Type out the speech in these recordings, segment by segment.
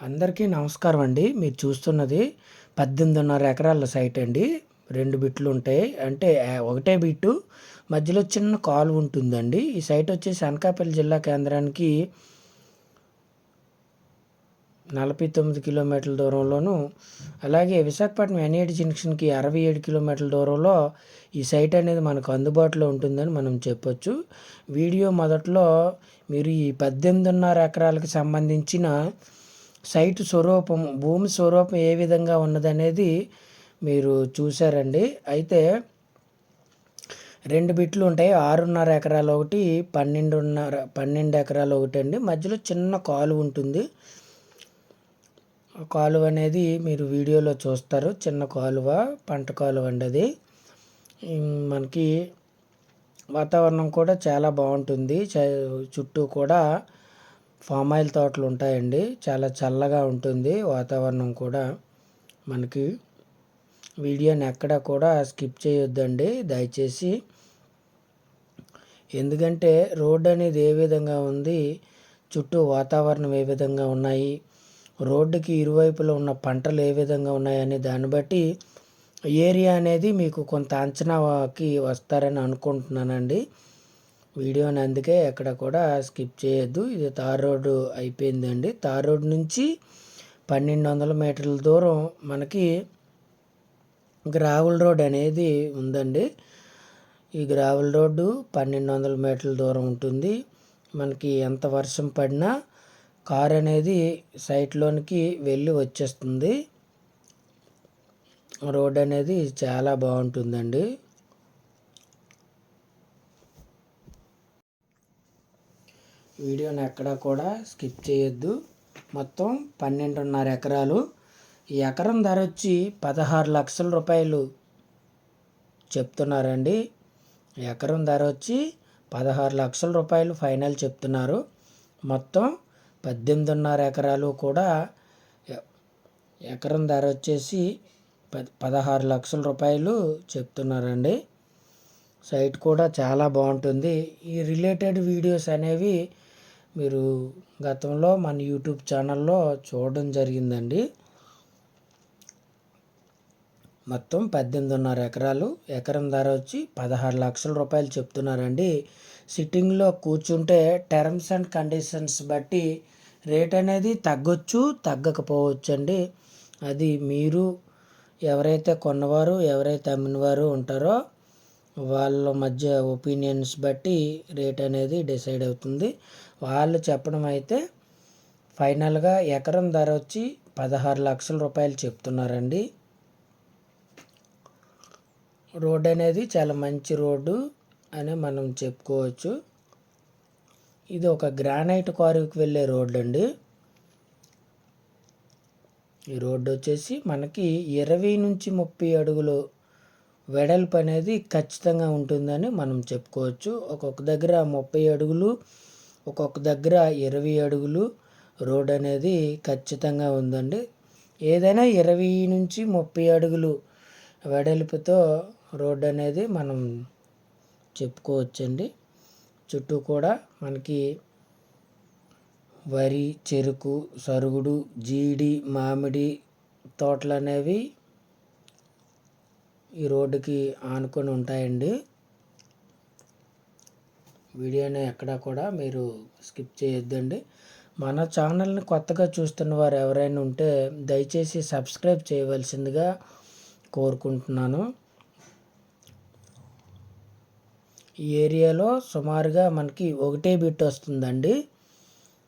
అందరికీ నమస్కారం అండి. మీరు చూస్తున్నది పద్దెనిమిదిన్నర ఎకరాల సైట్ అండి. రెండు బిట్లు ఉంటాయి. అంటే ఒకటే బిట్టు మధ్యలో చిన్న కాలు ఉంటుందండి. ఈ సైట్ వచ్చేసి అనకాపల్లి జిల్లా కేంద్రానికి నలభై తొమ్మిది కిలోమీటర్ల దూరంలోను అలాగే విశాఖపట్నం ఎన్ఏటి జంక్షన్కి అరవై ఏడు కిలోమీటర్ల దూరంలో ఈ సైట్ అనేది మనకు అందుబాటులో ఉంటుందని మనం చెప్పొచ్చు. వీడియో మొదట్లో మీరు ఈ పద్దెనిమిదిన్నర ఎకరాలకు సంబంధించిన సైట్ స్వరూపం భూమి స్వరూపం ఏ విధంగా ఉన్నదనేది మీరు చూసారండి అయితే రెండు బిట్లు ఉంటాయి. ఆరున్నర ఎకరాలు ఒకటి పన్నెండున్నర పన్నెండు ఎకరాలు ఒకటి అండి. మధ్యలో చిన్న కాలు ఉంటుంది. కాలువ అనేది మీరు వీడియోలో చూస్తారు. చిన్న కాలువ పంట కాలువ అండి అది. మనకి వాతావరణం కూడా చాలా బాగుంటుంది. చుట్టూ కూడా ఫామ్ ఆయిల్ తోటలు ఉంటాయండి. చాలా చల్లగా ఉంటుంది వాతావరణం కూడా. మనకి వీడియోని ఎక్కడ కూడా స్కిప్ చేయొద్దండి. దయచేసి ఎందుకంటే రోడ్ అనేది ఏ విధంగా ఉంది చుట్టూ వాతావరణం ఏ విధంగా ఉన్నాయి రోడ్డుకి ఇరువైపులో ఉన్న పంటలు ఏ విధంగా ఉన్నాయని దాన్ని బట్టి ఏరియా అనేది మీకు కొంత అంచనాకి వస్తారని అనుకుంటున్నానండి. వీడియోని అందుకే ఎక్కడ కూడా స్కిప్ చేయొద్దు. ఇది తార్ రోడ్డు అయిపోయిందండి. తార్ రోడ్ నుంచి పన్నెండు వందల మీటర్ల దూరం మనకి గ్రావెల్ రోడ్ అనేది ఉందండి. ఈ గ్రావెల్ రోడ్డు పన్నెండు వందల మీటర్ల దూరం ఉంటుంది. మనకి ఎంత వర్షం పడినా కార్ అనేది సైట్లోనికి వెళ్ళి వచ్చేస్తుంది. రోడ్ అనేది చాలా బాగుంటుందండి. వీడియోని ఎక్కడ కూడా స్కిప్ చేయొద్దు. మొత్తం పన్నెండున్నర ఎకరాలు. ఈ ఎకరం ధర వచ్చి పదహారు లక్షల రూపాయలు చెప్తున్నారండి. ఎకరం ధర వచ్చి పదహారు లక్షల రూపాయలు ఫైనల్ చెప్తున్నారు. మొత్తం పద్దెనిమిదిన్నర ఎకరాలు కూడా ఎకరం ధర వచ్చేసి ప పదహారు లక్షల రూపాయలు చెప్తున్నారండి. సైట్ కూడా చాలా బాగుంటుంది. ఈ రిలేటెడ్ వీడియోస్ అనేవి మీరు గతంలో మన యూట్యూబ్ ఛానల్లో చూడడం జరిగిందండి. మొత్తం పద్దెనిమిదిన్నర ఎకరాలు. ఎకరం ధర వచ్చి పదహారు లక్షల రూపాయలు చెప్తున్నారండి. సిట్టింగ్లో కూర్చుంటే టర్మ్స్ అండ్ కండిషన్స్ బట్టి రేట్ అనేది తగ్గొచ్చు తగ్గకపోవచ్చు అండి అది మీరు ఎవరైతే కొన్నవారు ఎవరైతే అమ్మినవారు ఉంటారో వాళ్ళ మధ్య ఒపీనియన్స్ బట్టి రేట్ అనేది డిసైడ్ అవుతుంది. వాళ్ళు చెప్పడం అయితే ఫైనల్గా ఎకరం ధర వచ్చి పదహారు లక్షల రూపాయలు చెప్తున్నారండి. రోడ్ అనేది చాలా మంచి రోడ్డు అని మనం చెప్పుకోవచ్చు. ఇది ఒక గ్రానైట్ కారుకి వెళ్ళే రోడ్డు అండి. ఈ రోడ్డు వచ్చేసి మనకి ఇరవై నుంచి ముప్పై అడుగులు వెడల్పు అనేది ఖచ్చితంగా ఉంటుందని మనం చెప్పుకోవచ్చు. ఒక్కొక్క దగ్గర ముప్పై అడుగులు ఒక్కొక్క దగ్గర ఇరవై అడుగులు రోడ్ అనేది ఖచ్చితంగా ఉందండి. ఏదైనా ఇరవై నుంచి ముప్పై అడుగులు వెడల్పుతో రోడ్ అనేది మనం చెప్పుకోవచ్చండి. చుట్టూ కూడా మనకి వరి చెరుకు సరుగుడు జీడి మామిడి తోటలు అనేవి ఈ రోడ్డుకి ఆనుకొని ఉంటాయండి. వీడియోని ఎక్కడా కూడా మీరు స్కిప్ చేయొద్దండి. మన ఛానల్ని కొత్తగా చూస్తున్న వారు ఎవరైనా ఉంటే దయచేసి సబ్స్క్రైబ్ చేయవలసిందిగా కోరుకుంటున్నాను. ఈ ఏరియాలో సుమారుగా మనకి ఒకటే బిట్ వస్తుందండి.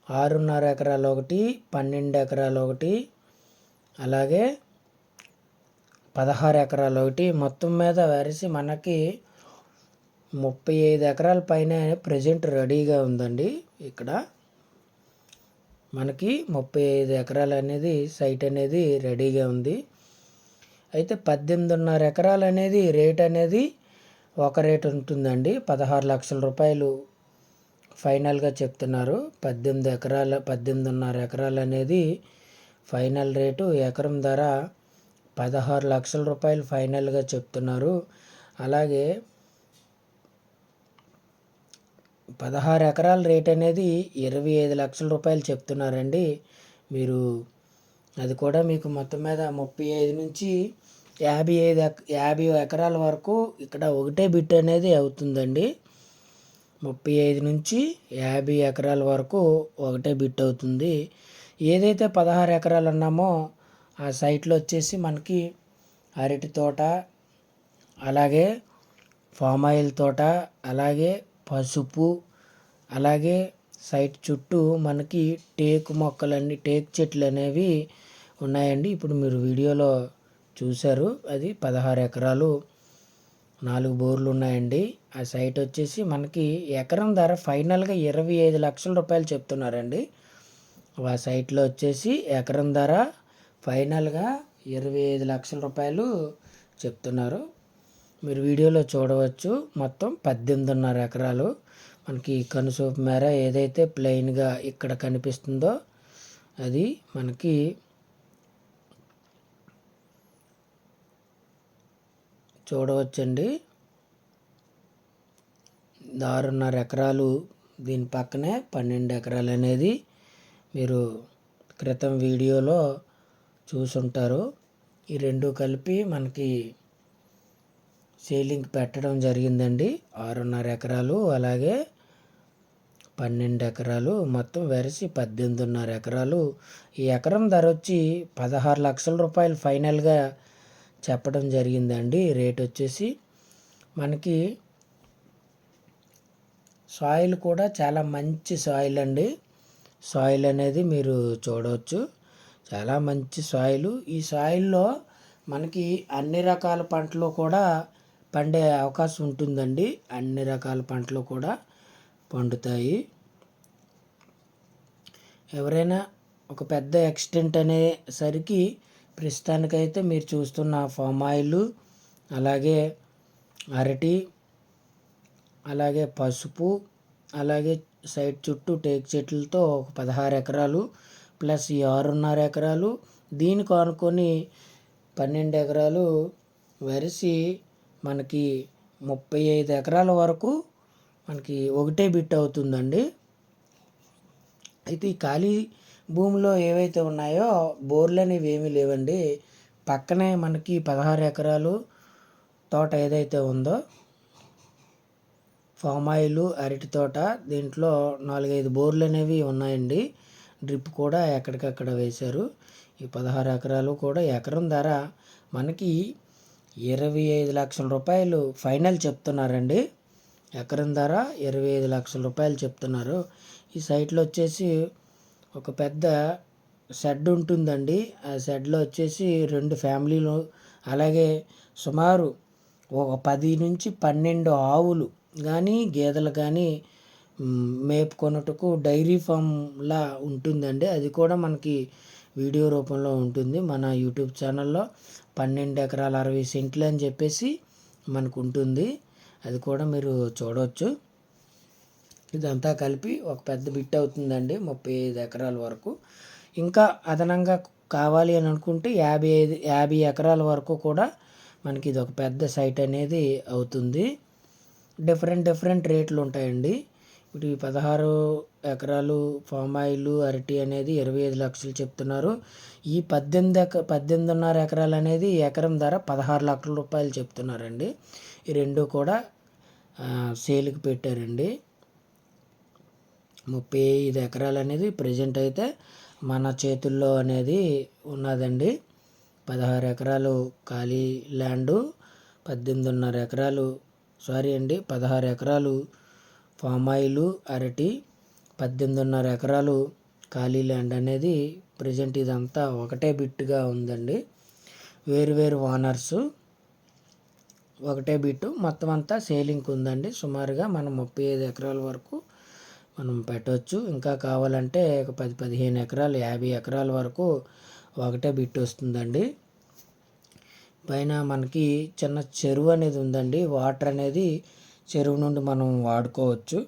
ఆరున్నర ఎకరాలు ఒకటి పన్నెండు ఎకరాలు ఒకటి అలాగే పదహారు ఎకరాలు ఒకటి. మొత్తం మీద వరిసి మనకి ముప్పై ఐదు ఎకరాల పైన ప్రజెంట్ రెడీగా ఉందండి ఇక్కడ. మనకి ముప్పై ఐదు ఎకరాలు అనేది సైట్ అనేది రెడీగా ఉంది. అయితే పద్దెనిమిదిన్నర ఎకరాలు అనేది రేట్ అనేది ఒక రేట్ ఉంటుందండి. పదహారు లక్షల రూపాయలు ఫైనల్గా చెప్తున్నారు. పద్దెనిమిది ఎకరాల పద్దెనిమిదిన్నర ఎకరాలు అనేది ఫైనల్ రేటు ఎకరం ధర పదహారు లక్షల రూపాయలు ఫైనల్గా చెప్తున్నారు. అలాగే పదహారు ఎకరాల రేట్ అనేది ఇరవై ఐదు లక్షల రూపాయలు చెప్తున్నారండి. మీరు అది కూడా మీకు మొత్తం మీద ముప్పై ఐదు నుంచి యాభై ఐదు ఎక యాభై ఎకరాల వరకు ఇక్కడ ఒకటే బిట్ అనేది అవుతుందండి. ముప్పై ఐదు నుంచి యాభై ఎకరాల వరకు ఒకటే బిట్ అవుతుంది. ఏదైతే పదహారు ఎకరాలు అన్నామో ఆ సైట్లో వచ్చేసి మనకి అరటి తోట అలాగే ఫామ్ ఆయిల్ తోట అలాగే పసుపు అలాగే సైట్ చుట్టూ మనకి టేకు మొక్కలన్నీ టేకు చెట్లు అనేవి ఉన్నాయండి. ఇప్పుడు మీరు వీడియోలో చూశారు. అది పదహారు ఎకరాలు నాలుగు బోర్లు ఉన్నాయండి. ఆ సైట్ వచ్చేసి మనకి ఎకరం ధర ఫైనల్గా ఇరవై ఐదు లక్షల రూపాయలు చెప్తున్నారండి. ఆ సైట్లో వచ్చేసి ఎకరం ధర ఫైనల్గా ఇరవై ఐదు లక్షల రూపాయలు చెప్తున్నారు. మీరు వీడియోలో చూడవచ్చు. మొత్తం పద్దెనిమిదిన్నర ఎకరాలు. మనకి కనుసూపు మేర ఏదైతే ప్లెయిన్గా ఇక్కడ కనిపిస్తుందో అది మనకి చూడవచ్చండి. ఆరున్నర ఎకరాలు దీని పక్కనే పన్నెండు ఎకరాలు అనేది మీరు క్రితం వీడియోలో చూసుంటారు. ఈ రెండు కలిపి మనకి సేలింగ్ పెట్టడం జరిగిందండి. ఆరున్నర ఎకరాలు అలాగే పన్నెండు ఎకరాలు మొత్తం వెరసి పద్దెనిమిదిన్నర ఎకరాలు. ఈ ఎకరం ధర వచ్చి పదహారు లక్షల రూపాయలు ఫైనల్గా చెప్పడం జరిగిందండి. రేట్ వచ్చేసి మనకి సాయిల్ కూడా చాలా మంచి సాయిల్ అండి. సాయిల్ అనేది మీరు చూడవచ్చు. చాలా మంచి సాయిలు. ఈ సాయిల్లో మనకి అన్ని రకాల పంటలు కూడా పండే అవకాశం ఉంటుందండి. అన్ని రకాల పంటలు కూడా పండుతాయి. ఎవరైనా ఒక పెద్ద యాక్సిడెంట్ అనేసరికి ప్రస్తుతానికైతే మీరు చూస్తున్న ఫామ్ ఆయిల్ అలాగే అరటి అలాగే పసుపు అలాగే సైడ్ చుట్టూ టేక్ చెట్లతో ఒక పదహారు ఎకరాలు ప్లస్ ఈ ఆరున్నర ఎకరాలు దీనికి ఆనుకొని పన్నెండు ఎకరాలు వరిసి మనకి ముప్పై ఐదు ఎకరాల వరకు మనకి ఒకటే బిట్ అవుతుందండి. అయితే ఈ ఖాళీ భూమిలో ఏవైతే ఉన్నాయో బోర్లు అనేవి ఏమీ లేవండి. పక్కనే మనకి పదహారు ఎకరాలు తోట ఏదైతే ఉందో ఫామ్ ఆయిల్ అరటి తోట దీంట్లో నాలుగైదు బోర్లు అనేవి ఉన్నాయండి. డ్రిప్ కూడా ఎక్కడికక్కడ వేశారు. ఈ పదహారు ఎకరాలు కూడా ఎకరం ధర మనకి ఇరవై ఐదు లక్షల రూపాయలు ఫైనల్ చెప్తున్నారండి. ఎకరం ధర ఇరవై ఐదు లక్షల రూపాయలు చెప్తున్నారు. ఈ సైట్లో వచ్చేసి ఒక పెద్ద షెడ్ ఉంటుందండి. ఆ షెడ్లో వచ్చేసి రెండు ఫ్యామిలీలు అలాగే సుమారు ఒక పది నుంచి పన్నెండు ఆవులు కానీ గేదెలు కానీ మేపుకొనుటకు డైరీ ఫామ్లా ఉంటుందండి. అది కూడా మనకి వీడియో రూపంలో ఉంటుంది. మన యూట్యూబ్ ఛానల్లో పన్నెండు ఎకరాల అరవై సెంట్లు అని చెప్పేసి మనకు ఉంటుంది అది కూడా మీరు చూడవచ్చు ఇదంతా కలిపి ఒక పెద్ద బిట్ అవుతుందండి ముప్పై ఐదు ఎకరాల వరకు. ఇంకా అదనంగా కావాలి అని అనుకుంటే యాభై ఐదు యాభై ఎకరాల వరకు కూడా మనకి ఇది ఒక పెద్ద సైట్ అనేది అవుతుంది. డిఫరెంట్ డిఫరెంట్ రేట్లు ఉంటాయండి. ఇప్పుడు ఈ పదహారు ఎకరాలు ఫామ్ ఆయిల్ అరటి అనేది ఇరవై ఐదు లక్షలు చెప్తున్నారు. ఈ పద్దెనిమిది ఎక పద్దెనిమిదిన్నర ఎకరాలు అనేది ఎకరం ధర పదహారు లక్షల రూపాయలు చెప్తున్నారండి. ఈ రెండు కూడా సేల్కి పెట్టారండి. ముప్పై ఐదు ఎకరాలు అనేది ప్రజెంట్ అయితే మన చేతుల్లో అనేది ఉన్నదండి. పదహారు ఎకరాలు ఖాళీ ల్యాండు పద్దెనిమిదిన్నర ఎకరాలు సారీ అండి పదహారు ఎకరాలు ఫామ్ ఆయిల్ అరటి పద్దెనిమిదిన్నర ఎకరాలు ఖాళీ ల్యాండ్ అనేది ప్రజెంట్ ఇదంతా ఒకటే బిట్టుగా ఉందండి. వేరు వేరు ఓనర్స్ ఒకటే బిట్టు. మొత్తం అంతా సేలింగ్ ఉందండి. సుమారుగా మనం ముప్పై ఐదు ఎకరాల వరకు మనం పెట్టవచ్చు ఇంకా కావాలంటే ఒక పది పదిహేను ఎకరాలు యాభై ఎకరాల వరకు ఒకటే బిట్ వస్తుందండి. పైన మనకి చిన్న చెరువు అనేది ఉందండి. వాటర్ అనేది చెరువు నుండి మనం వాడుకోవచ్చు.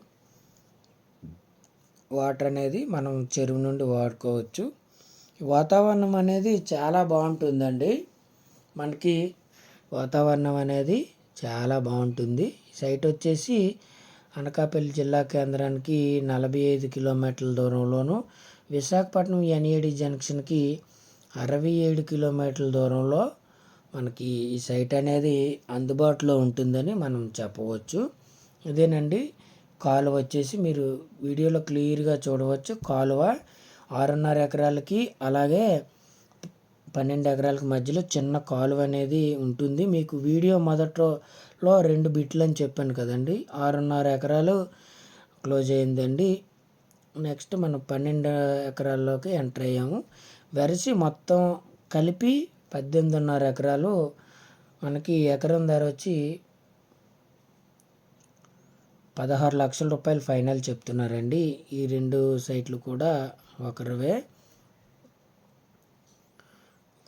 వాటర్ అనేది మనం చెరువు నుండి వాడుకోవచ్చు. వాతావరణం అనేది చాలా బాగుంటుందండి. మనకి వాతావరణం అనేది చాలా బాగుంటుంది. సైట్ వచ్చేసి అనకాపల్లి జిల్లా కేంద్రానికి నలభై ఐదు కిలోమీటర్ల దూరంలోను విశాఖపట్నం ఎన్ఏడి జంక్షన్కి అరవై ఏడు కిలోమీటర్ల దూరంలో మనకి ఈ సైట్ అనేది అందుబాటులో ఉంటుందని మనం చెప్పవచ్చు. ఇదేనండి. కాలువ వచ్చేసి మీరు వీడియోలో క్లియర్గా చూడవచ్చు. కాలువ ఆరున్నర ఎకరాలకి అలాగే పన్నెండు ఎకరాలకి మధ్యలో చిన్న కాలువ అనేది ఉంటుంది. మీకు వీడియో మొదట్లో రెండు బిట్లు అని చెప్పాను కదండి. ఆరున్నర ఎకరాలు క్లోజ్ అయిందండి. నెక్స్ట్ మనం పన్నెండు ఎకరాల్లోకి ఎంటర్ అయ్యాము. వెరసి మొత్తం కలిపి పద్దెనిమిదిన్నర ఎకరాలు మనకి ఎకరం ధర వచ్చి పదహారు లక్షల రూపాయలు ఫైనల్ చెప్తున్నారండి. ఈ రెండు సైట్లు కూడా ఒకరివే.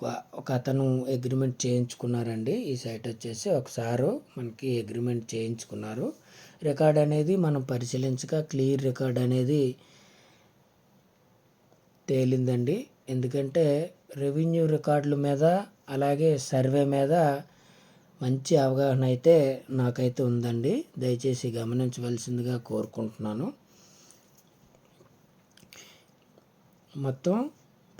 ఒక- ఒక అతను అగ్రిమెంట్ చేయించుకున్నారండి. ఈ సైట్ వచ్చేసి ఒకసారి మనకి అగ్రిమెంట్ చేయించుకున్నారు. రికార్డ్ అనేది మనం పరిశీలించగా క్లియర్ రికార్డ్ అనేది తేలిందండి. ఎందుకంటే రెవెన్యూ రికార్డుల మీద అలాగే సర్వే మీద మంచి అవగాహన అయితే నాకైతే ఉందండి. దయచేసి గమనించవలసిందిగా కోరుకుంటున్నాను. మొత్తం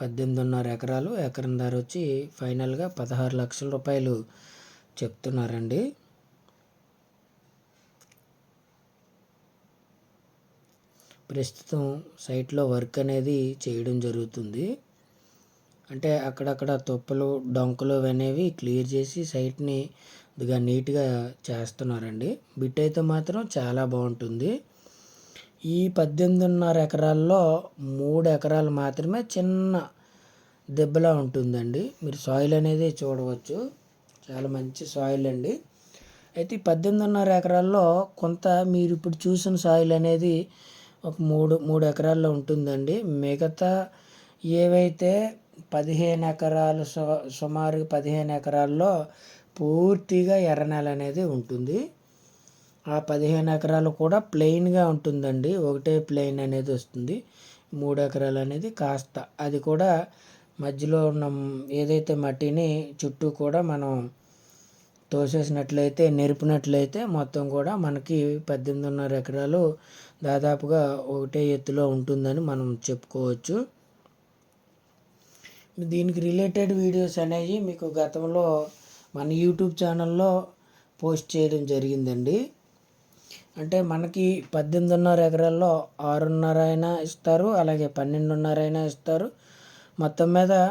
పద్దెనిమిదిన్నర ఎకరాలు. ఎకరం ధర వచ్చి ఫైనల్గా పదహారు లక్షల రూపాయలు చెప్తున్నారండి. ప్రస్తుతం సైట్లో వర్క్ అనేది చేయడం జరుగుతుంది. అంటే అక్కడక్కడ తొప్పలు డొంకలు అనేవి క్లియర్ చేసి సైట్ని కొద్దిగా నీట్గా చేస్తున్నారండి. బిట్ అయితే మాత్రం చాలా బాగుంటుంది. ఈ పద్దెనిమిదిన్నర ఎకరాల్లో మూడు ఎకరాలు మాత్రమే చిన్న దెబ్బలా ఉంటుందండి. మీరు సాయిల్ అనేది చూడవచ్చు. చాలా మంచి సాయిల్ అండి. అయితే ఈ పద్దెనిమిదిన్నర ఎకరాల్లో కొంత మీరు ఇప్పుడు చూసిన సాయిల్ అనేది ఒక మూడు మూడు ఎకరాల్లో ఉంటుందండి. మిగతా ఏవైతే పదిహేను ఎకరాలు సుమారు పదిహేను ఎకరాల్లో పూర్తిగా ఎర్ర నేల అనేది ఉంటుంది. ఆ పదిహేను ఎకరాలు కూడా ప్లెయిన్గా ఉంటుందండి. ఒకటే ప్లెయిన్ అనేది వస్తుంది. మూడు ఎకరాలు అనేది కాస్త. అది కూడా మధ్యలో ఉన్న ఏదైతే మట్టిని చుట్టూ కూడా మనం తోసేసినట్లయితే నెరిపినట్లయితే మొత్తం కూడా మనకి పద్దెనిమిదిన్నర ఎకరాలు దాదాపుగా ఒకటే ఎత్తులో ఉంటుందని మనం చెప్పుకోవచ్చు. దీనికి రిలేటెడ్ వీడియోస్ అనేవి మీకు గతంలో మన యూట్యూబ్ ఛానల్లో పోస్ట్ చేయడం జరిగిందండి. అంటే మనకి పద్దెనిమిదిన్నర ఎకరాల్లో ఆరున్నర అయినా ఇస్తారు అలాగే పన్నెండున్నర అయినా ఇస్తారు. మొత్తం మీద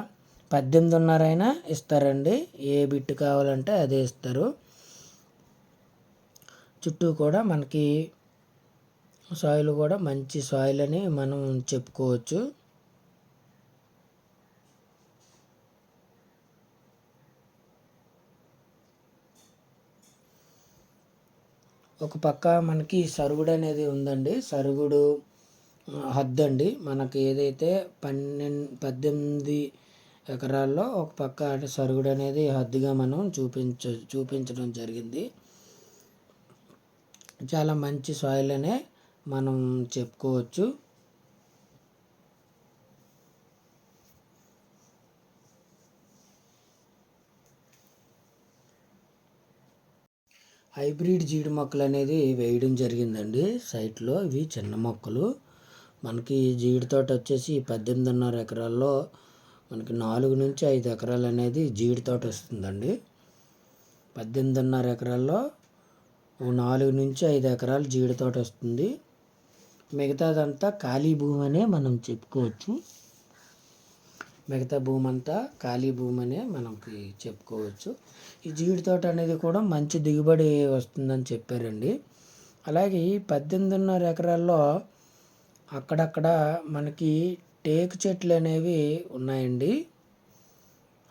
పద్దెనిమిదిన్నర అయినా ఇస్తారండి. ఏ బిట్టు కావాలంటే అదే ఇస్తారు. చుట్టూ కూడా మనకి సాయిల్ కూడా మంచి సాయిల్ అని మనం చెప్పుకోవచ్చు. ఒక పక్క మనకి సరుగుడు అనేది ఉందండి. సరుగుడు హద్దు అండి. మనకి ఏదైతే పన్నెండు పద్దెనిమిది ఎకరాల్లో ఒక పక్క అంటే సరుగుడు అనేది హద్దుగా మనం చూపించ చూపించడం జరిగింది. చాలా మంచి సాయిల్ అనే మనం చెప్పుకోవచ్చు. హైబ్రిడ్ జీడి మొక్కలు అనేది వేయడం జరిగిందండి సైట్లో ఇవి చిన్న మొక్కలు. మనకి జీడి తోట వచ్చేసి పద్దెనిమిదిన్నర ఎకరాల్లో మనకి నాలుగు నుంచి ఐదు ఎకరాలు అనేది జీడి తోట వస్తుందండి. పద్దెనిమిదిన్నర ఎకరాల్లో నాలుగు నుంచి ఐదు ఎకరాలు జీడి తోట వస్తుంది. మిగతాదంతా ఖాళీ భూమి అనే మనం చెప్పుకోవచ్చు. మిగతా భూమి అంతా ఖాళీ భూమి అనే మనకి చెప్పుకోవచ్చు. ఈ జీడి తోట అనేది కూడా మంచి దిగుబడి వస్తుందని చెప్పారండి. అలాగే ఈ పద్దెనిమిదిన్నర ఎకరాల్లో అక్కడక్కడ మనకి టేకు చెట్లు అనేవి ఉన్నాయండి.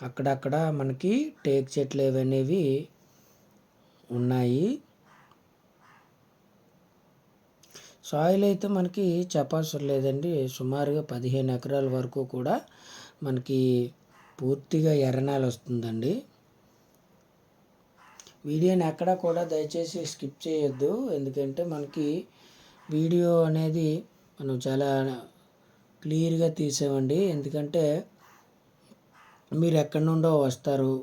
అక్కడక్కడ మనకి టేకు చెట్లు అనేవి ఉన్నాయి. సాయిల్ అయితే మనకి చెప్పవసరం లేదండి. సుమారుగా పదిహేను ఎకరాల వరకు కూడా మనకి పూర్తిగా ఎర్రనాలు వస్తుందండి. వీడియోని ఎక్కడ కూడా దయచేసి స్కిప్ చేయొద్దు. ఎందుకంటే మనకి వీడియో అనేది మనం చాలా క్లియర్గా తీసామండి. ఎందుకంటే మీరు ఎక్కడి నుండో వస్తారు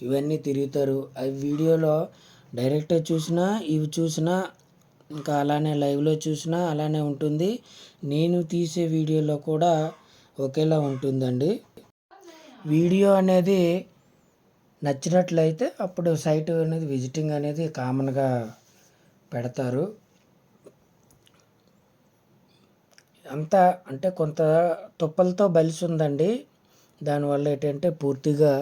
ఇవన్నీ తిరుగుతారు. అవి వీడియోలో డైరెక్ట్ చూసినా ఇవి చూసినా ఇంకా అలానే లైవ్లో చూసినా అలానే ఉంటుంది. నేను తీసే వీడియోలో కూడా ఒకేలా ఉంటుందండి. వీడియో అనేది నచ్చినట్లయితే అప్పుడు సైట్ అనేది విజిటింగ్ అనేది కామన్గా పెడతారు. అంతా అంటే కొంత తుప్పలతో బలిసి ఉందండి. దానివల్ల ఏంటంటే పూర్తిగా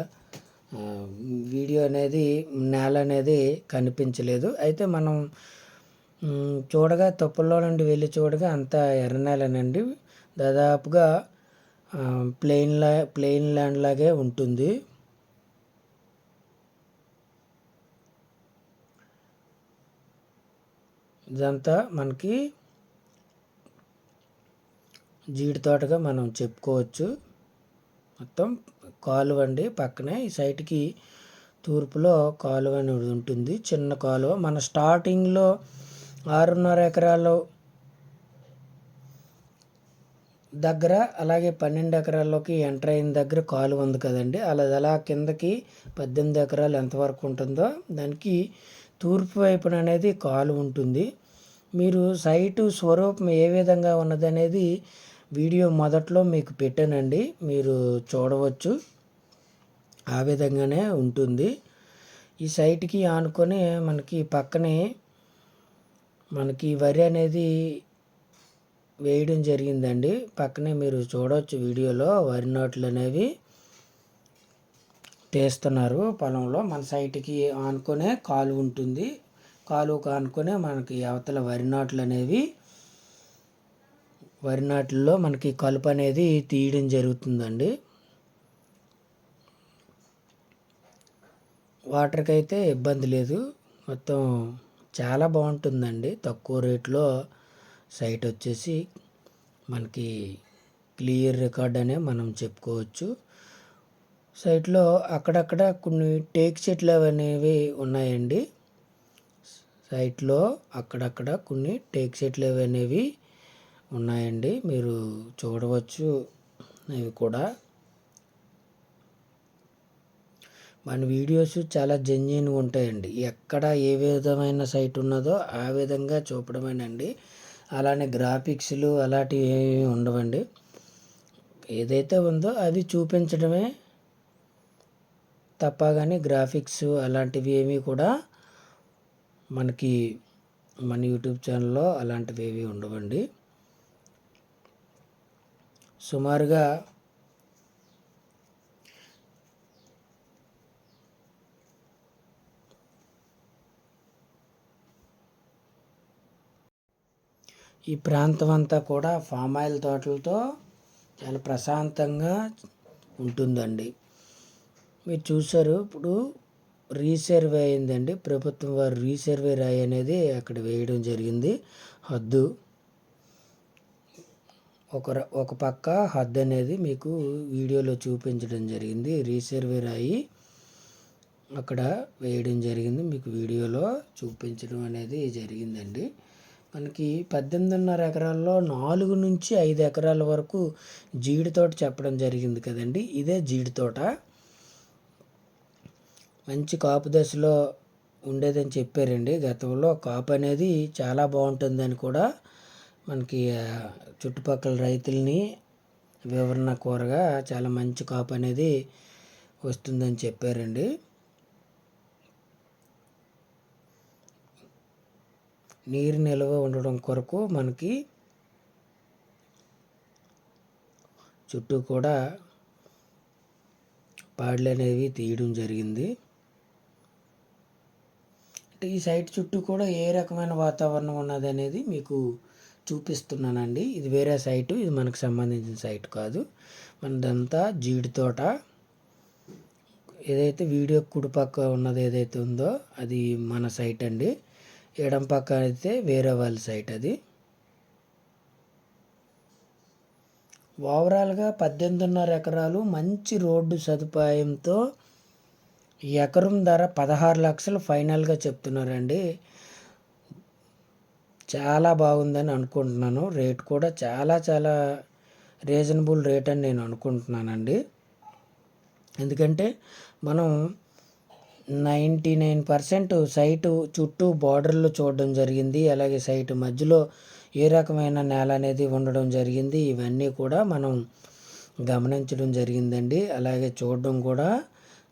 వీడియో అనేది నేల అనేది కనిపించలేదు. అయితే మనం చూడగా తుప్పల్లో నుండి వెళ్ళి చూడగా అంతా ఎర్ర నేలనండి. దాదాపుగా ప్లెయిన్ లా ప్లెయిన్ ల్యాండ్ లాగే ఉంటుంది. ఇదంతా మనకి జీడి తోటగా మనం చెప్పుకోవచ్చు. మొత్తం కాలువ అండి పక్కనే ఈ సైట్కి తూర్పులో కాలువ అనేది ఉంటుంది. చిన్న కాలువ. మన స్టార్టింగ్లో ఆరున్నర ఎకరాలు దగ్గర అలాగే పన్నెండు ఎకరాల్లోకి ఎంటర్ అయిన దగ్గర కాలు ఉంది కదండి. అలా అలా కిందకి పద్దెనిమిది ఎకరాలు ఎంతవరకు ఉంటుందో దానికి తూర్పు వైపున అనేది కాలు ఉంటుంది. మీరు సైటు స్వరూపం ఏ విధంగా ఉన్నదనేది వీడియో మొదట్లో మీకు పెట్టానండి. మీరు చూడవచ్చు. ఆ విధంగానే ఉంటుంది. ఈ సైట్కి ఆనుకొని మనకి పక్కనే మనకి వరి అనేది వేయడం జరిగిందండి. పక్కనే మీరు చూడవచ్చు వీడియోలో వరి నాట్లు అనేవి తీస్తున్నారు పొలంలో. మన సైట్కి ఆనుకునే కాలువ ఉంటుంది. కాలువకు ఆనుకునే మనకి అవతల వరి నాట్లు అనేవి వరి నాట్లలో మనకి కలుపు అనేది తీయడం జరుగుతుందండి. వాటర్కి అయితే ఇబ్బంది లేదు. మొత్తం చాలా బాగుంటుందండి. తక్కువ రేట్లో సైట్ వచ్చేసి మనకి క్లియర్ రికార్డ్ అనే మనం చెప్పుకోవచ్చు. సైట్లో అక్కడక్కడ కొన్ని టేక్ చెట్లు అనేవి ఉన్నాయండి. సైట్లో అక్కడక్కడ కొన్ని టేక్ చెట్లు అనేవి ఉన్నాయండి. మీరు చూడవచ్చు ఇవి కూడా. మన వీడియోస్ చాలా జెన్యున్గా ఉంటాయండి. ఎక్కడ ఏ విధమైన సైట్ ఉన్నదో ఆ విధంగా చూపడమేనండి. అలానే గ్రాఫిక్స్లు అలాంటివి ఏమి ఉండవండి. ఏదైతే ఉందో అది చూపించడమే తప్ప కానీ గ్రాఫిక్స్ అలాంటివి ఏమీ కూడా మనకి మన యూట్యూబ్ ఛానల్లో అలాంటివి ఏవి ఉండవండి. సుమారుగా ఈ ప్రాంతం అంతా కూడా ఫామ్ ఆయిల్ తోటలతో చాలా ప్రశాంతంగా ఉంటుందండి. మీరు చూసారు ఇప్పుడు రీసర్వే అయిందండి. ప్రభుత్వం వారు రీసర్వే రాయి అనేది అక్కడ వేయడం జరిగింది. హద్దు. ఒక ర- ఒక పక్క హద్దు అనేది మీకు వీడియోలో చూపించడం జరిగింది. రీసర్వే రాయి అక్కడ వేయడం జరిగింది. మీకు వీడియోలో చూపించడం అనేది జరిగిందండి. మనకి పద్దెనిమిదిన్నర ఎకరాల్లో నాలుగు నుంచి ఐదు ఎకరాల వరకు జీడి తోట చెప్పడం జరిగింది కదండి. ఇదే జీడి తోట. మంచి కాపు దశలో ఉండేదని చెప్పారండి. గతంలో కాపు అనేది చాలా బాగుంటుందని కూడా మనకి చుట్టుపక్కల రైతుల్ని వివరణ కోరగా చాలా మంచి కాపు అనేది వస్తుందని చెప్పారండి. నీరు నిల్వ ఉండడం కొరకు మనకి చుట్టూ కూడా పాడలు అనేవి తీయడం జరిగింది. అంటే ఈ సైట్ చుట్టూ కూడా ఏ రకమైన వాతావరణం ఉన్నది అనేది మీకు చూపిస్తున్నానండి. ఇది వేరే సైటు ఇది మనకు సంబంధించిన సైట్ కాదు. మనదంతా జీడి తోట. ఏదైతే వీడియో కుడిపక్క ఉన్నది ఏదైతే ఉందో అది మన సైట్ అండి. ఎడం పక్క అయితే వేరే వాళ్ళ సైట్ అది. ఓవరాల్గా పద్దెనిమిదిన్నర ఎకరాలు మంచి రోడ్డు సదుపాయంతో ఎకరం ధర పదహారు లక్షలు ఫైనల్గా చెప్తున్నారండి. చాలా బాగుందని అనుకుంటున్నాను. రేట్ కూడా చాలా చాలా రీజనబుల్ రేట్ అని నేను అనుకుంటున్నానండి. ఎందుకంటే మనం నైంటీ నైన్ పర్సెంట్ సైటు చుట్టూ బార్డర్లు చూడడం జరిగింది. అలాగే సైటు మధ్యలో ఏ రకమైన నేల అనేది ఉండడం జరిగింది. ఇవన్నీ కూడా మనం గమనించడం జరిగిందండి. అలాగే చూడడం కూడా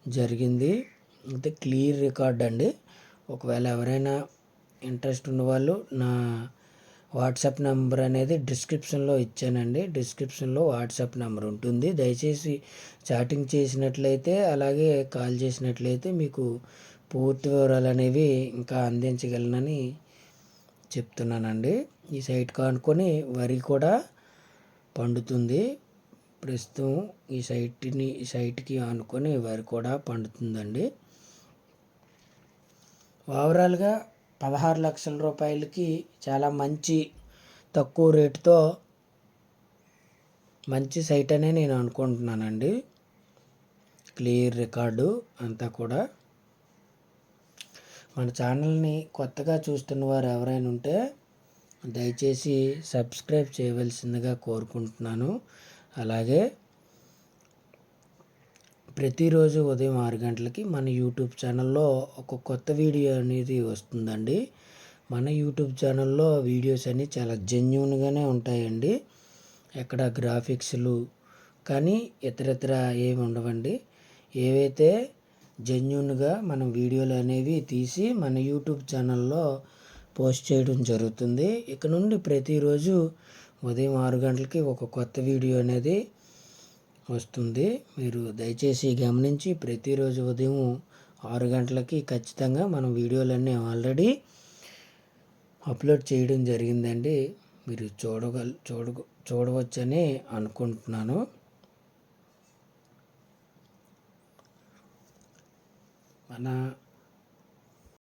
జరిగింది. అయితే క్లియర్ రికార్డ్ అండి. ఒకవేళ ఎవరైనా ఇంట్రెస్ట్ ఉన్నవాళ్ళు నా వాట్సాప్ నెంబర్ అనేది డిస్క్రిప్షన్లో ఇచ్చానండి. డిస్క్రిప్షన్లో వాట్సాప్ నెంబర్ ఉంటుంది. దయచేసి చాటింగ్ చేసినట్లయితే అలాగే కాల్ చేసినట్లయితే మీకు పూర్తి వివరాలు అనేవి ఇంకా అందించగలనని చెప్తున్నానండి. ఈ సైట్ కానుకొని వరి కూడా పండుతుంది. ప్రస్తుతం ఈ సైట్ని సైట్కి ఆనుకొని వరి కూడా పండుతుందండి. ఓవరాల్గా పదహారు లక్షల రూపాయలకి చాలా మంచి తక్కువ రేటుతో మంచి సైట్ అనే నేను అనుకుంటున్నానండి. క్లియర్ రికార్డు అంతా కూడా. మన ఛానల్ని కొత్తగా చూస్తున్న వారు ఎవరైనా ఉంటే దయచేసి సబ్స్క్రైబ్ చేయవలసిందిగా కోరుకుంటున్నాను. అలాగే ప్రతిరోజు ఉదయం ఆరు గంటలకి మన యూట్యూబ్ ఛానల్లో ఒక కొత్త వీడియో అనేది వస్తుందండి. మన యూట్యూబ్ ఛానల్లో వీడియోస్ అన్నీ చాలా జెన్యున్గానే ఉంటాయండి. ఎక్కడ గ్రాఫిక్స్లు కానీ ఇతరితర ఏమి ఉండవండి. ఏవైతే జెన్యున్గా మనం వీడియోలు అనేవి తీసి మన యూట్యూబ్ ఛానల్లో పోస్ట్ చేయడం జరుగుతుంది ఇక నుండి ప్రతిరోజు ఉదయం ఆరు గంటలకి ఒక కొత్త వీడియో అనేది వస్తుంది. మీరు దయచేసి గమనించి ప్రతిరోజు ఉదయం ఆరు గంటలకి ఖచ్చితంగా మనం వీడియోలన్నీ ఆల్రెడీ అప్లోడ్ చేయడం జరిగిందండి. మీరు చూడగల చూడ చూడవచ్చని అనుకుంటున్నాను. మన